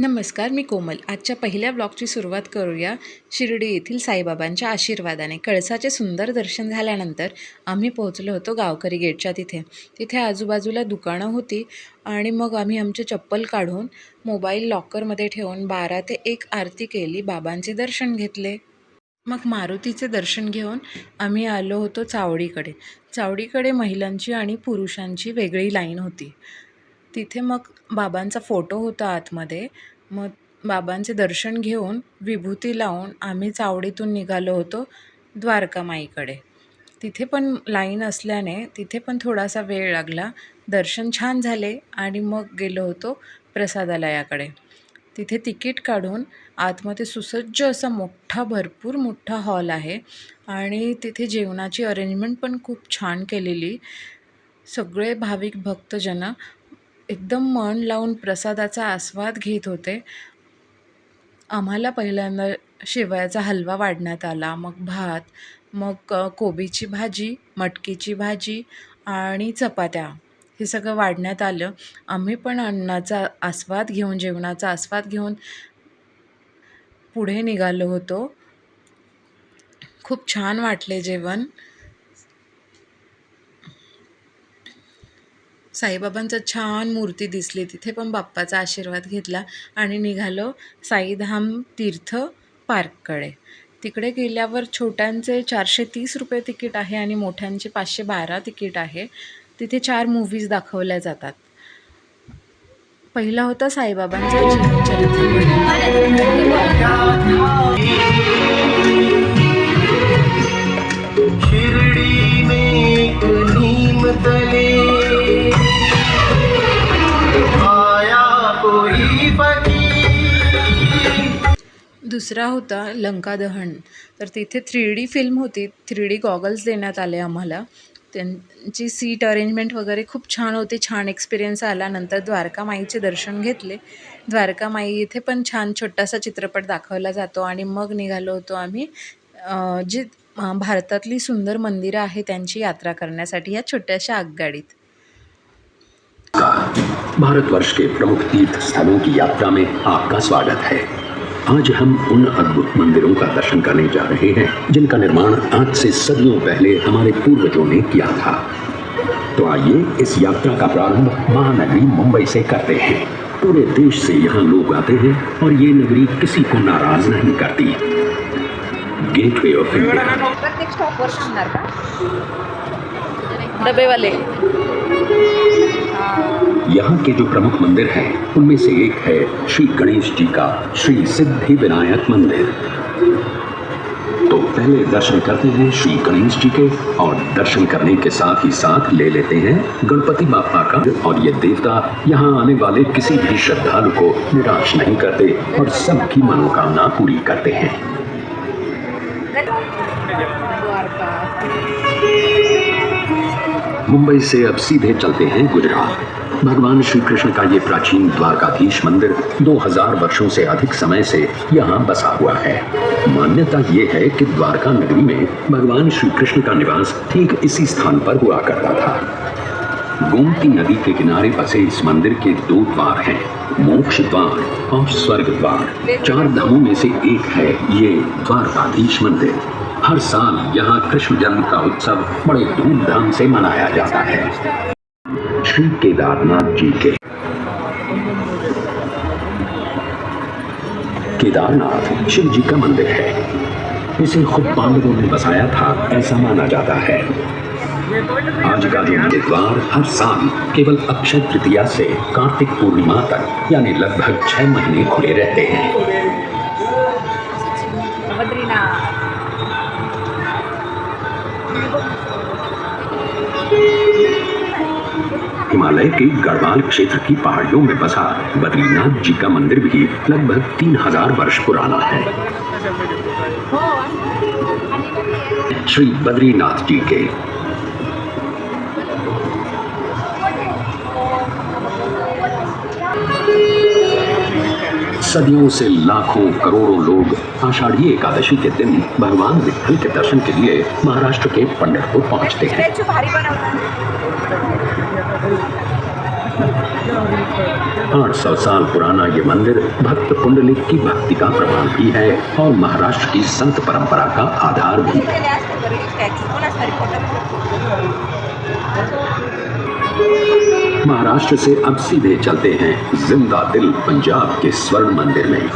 नमस्कार मी कोमल. आजच्या पहिल्या ब्लॉगची सुरुवात करूया शिर्डी येथील साईबाबांच्या आशीर्वादाने. कळसाचे सुंदर दर्शन झाल्यानंतर आम्ही पोहोचलो होतो गावकरी गेटच्या तिथे. तिथे आजूबाजूला दुकानं होती आणि मग आम्ही आमचे चप्पल काढून मोबाईल लॉकरमध्ये ठेवून बारा ते एक आरती केली बाबांचे दर्शन घेतले. मग मारुतीचे दर्शन घेऊन आम्ही आलो होतो चावडीकडे. चावडीकडे महिलांची आणि पुरुषांची वेगळी लाईन होती. तिथे मग बाबांचा फोटो होता आतमध्ये. मग बाबांचे दर्शन घेऊन विभूती लावून आम्ही चावडीतून निघालो होतो द्वारकामाईकडे. तिथे पण लाईन असल्याने तिथे पण थोडासा वेळ लागला. दर्शन छान झाले आणि मग गेलो होतो प्रसादालयाकडे. तिथे तिकीट काढून आतमध्ये सुसज्ज असा मोठा भरपूर मोठा हॉल आहे आणि तिथे जेवणाची अरेंजमेंट पण खूप छान केलेली. सगळे भाविक भक्तजन एकदम मन लावून प्रसादाचा आस्वाद घेत होते. आम्हाला पहिल्यांदा शेवयाचा हलवा वाढण्यात आला. मग भात मग कोबीची भाजी मटकीची भाजी आणि चपात्या. हे सगळं वाढण्यात आलं. आम्ही पण अन्नाचा आस्वाद घेऊन जेवणाचा आस्वाद घेऊन पुढे निघालो होतो. खूप छान वाटले जेवण. साईबाबांचं छान मूर्ती दिसली. तिथे पण बाप्पाचा आशीर्वाद घेतला आणि निघालो साईधाम तीर्थ पार्ककडे. तिकडे गेल्यावर छोट्यांचे चारशे तीस रुपये तिकीट आहे आणि मोठ्यांचे पाचशे बारा तिकीट आहे. तिथे चार मूव्हीज दाखवल्या जातात. पहिला होता साईबाबांचा दुसरा होता लंका दहन. तर तिथे थ्री डी फिल्म होती. थ्री डी गॉगल्स देण्यात आले आम्हाला. त्यांची सीट अरेंजमेंट वगैरे खूप छान होती. छान एक्सपिरियन्स आला. नंतर द्वारकामाईचे दर्शन घेतले. द्वारकामाई इथे पण छान छोटासा चित्रपट दाखवला जातो आणि मग निघालो होतो आम्ही जी भारतातली सुंदर मंदिरं आहे त्यांची यात्रा करण्यासाठी या छोट्याशा आगगाडीत. भारतवर्ष के प्रमुख तीर्थ स्थलों की यात्रा में आपका स्वागत है। आज हम उन अद्भुत मंदिरों का दर्शन करने जा रहे हैं जिनका निर्माण आज से सदियों पहले हमारे पूर्वजों ने किया था। तो आइए इस यात्रा का प्रारंभ महानगरी मुंबई से करते हैं। पूरे देश से यहाँ लोग आते हैं और ये नगरी किसी को नाराज़ नहीं करती। गेटवे ऑफ़ इंडिया का डबेवाले यहाँ के जो प्रमुख मंदिर हैं, उनमें से एक है श्री गणेश जी का श्री सिद्धि विनायक मंदिर। तो पहले दर्शन करते हैं श्री गणेश जी के और दर्शन करने के साथ ही साथ ले लेते हैं गणपति बापा का। और ये देवता यहाँ आने वाले किसी भी श्रद्धालु को निराश नहीं करते और सबकी मनोकामना पूरी करते हैं। मुंबई से अब सीधे चलते हैं गुजरात। भगवान श्री कृष्ण का ये प्राचीन द्वारकाधीश मंदिर 2000 वर्षों से अधिक समय से यहाँ बसा हुआ है। मान्यता ये है कि द्वारका नगरी में भगवान श्री कृष्ण का निवास ठीक इसी स्थान पर हुआ करता था। गोमती नदी के किनारे बसे इस मंदिर के दो द्वार हैं मोक्ष द्वार और स्वर्ग द्वार चार धामों में से एक है ये द्वारकाधीश मंदिर। हर साल यहाँ कृष्ण जन्म का उत्सव बड़े धूमधाम से मनाया जाता है। श्री केदारनाथ जी के केदारनाथ शिव जी का मंदिर है। इसे खुद पांडवों ने बसाया था, ऐसा माना जाता है। आज का जो द्वार हर साल केवल अक्षय तृतीया से कार्तिक पूर्णिमा तक, यानी लगभग छह महीने खुले रहते हैं। हिमालय के गढ़वाल क्षेत्र की पहाड़ियों में बसा बद्रीनाथ जी का मंदिर भी लगभग तीन हज़ार वर्ष पुराना है। श्री बद्रीनाथ जी के सदियों से लाखों करोड़ों लोग आषाढ़ी एकादशी के दिन भगवान विठल के दर्शन के लिए महाराष्ट्र के पंढरपुर पहुँचते हैं। स्टॅच्यू सौ 800 साल पुराना ये मंदिर भक्त पुंडलिक की भक्ति का प्रमाण भी है और महाराष्ट्र की संत परंपरा का आधार भी फ़ोटो महाराष्ट्र से अब सीधे चलते हैं ज़िंदा दिल पंजाब के स्वर्ण मंदिर में।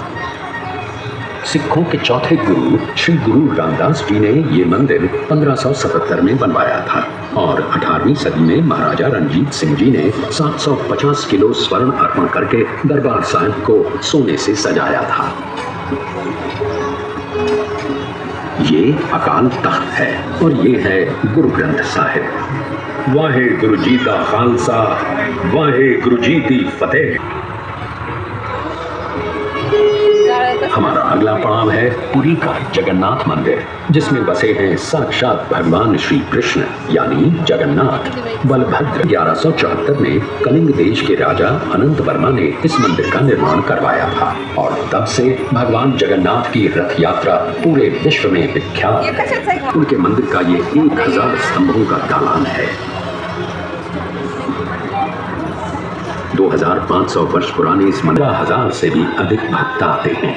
सिखों के चौथे गुरु श्री गुरु रामदास जी ने ये मंदिर 1577 में बनवाया था और 18वीं सदी में महाराजा रंजीत सिंह जी ने 750 किलो स्वर्ण अर्पण करके दरबार साहिब को सोने से सजाया था। ये अकाल तख्त है और ये है गुरु ग्रंथ साहिब। वाहे गुरु जी का खालसा, वाहे गुरु जी की फतेह। हमारा अगला पड़ाव है पुरी का जगन्नाथ मंदिर, जिसमें बसे हैं साक्षात भगवान श्री कृष्ण, यानी जगन्नाथ। बलभद्र 1174 में कलिंग देश के राजा अनंत वर्मा ने इस मंदिर का निर्माण करवाया था, और तब से भगवान जगन्नाथ की रथ यात्रा पूरे विश्व में विख्यात है। उनके मंदिर का ये एक हज़ार स्तंभों का दालान है। 2500 वर्ष पुराने इस मंदिर हज़ार से भी अधिक भक्त आते हैं।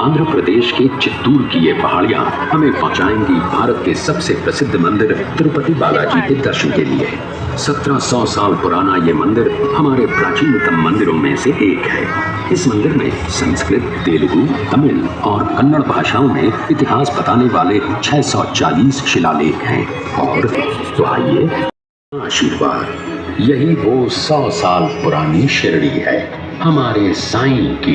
आंध्र प्रदेश के चित्तूर की ये पहाड़ियाँ हमें पहुंचाएँगी भारत के सबसे प्रसिद्ध मंदिर तिरुपति बालाजी के दर्शन के लिए। 1700 साल पुराना ये मंदिर हमारे प्राचीनतम मंदिरों में से एक है। इस मंदिर में संस्कृत, तेलुगु, तमिल और कन्नड़ भाषाओं में इतिहास बताने वाले 640 शिलालेख हैं और तो आइए आशीर्वाद। यही वो सौ साल पुरानी शिरडी है हमारे साईं की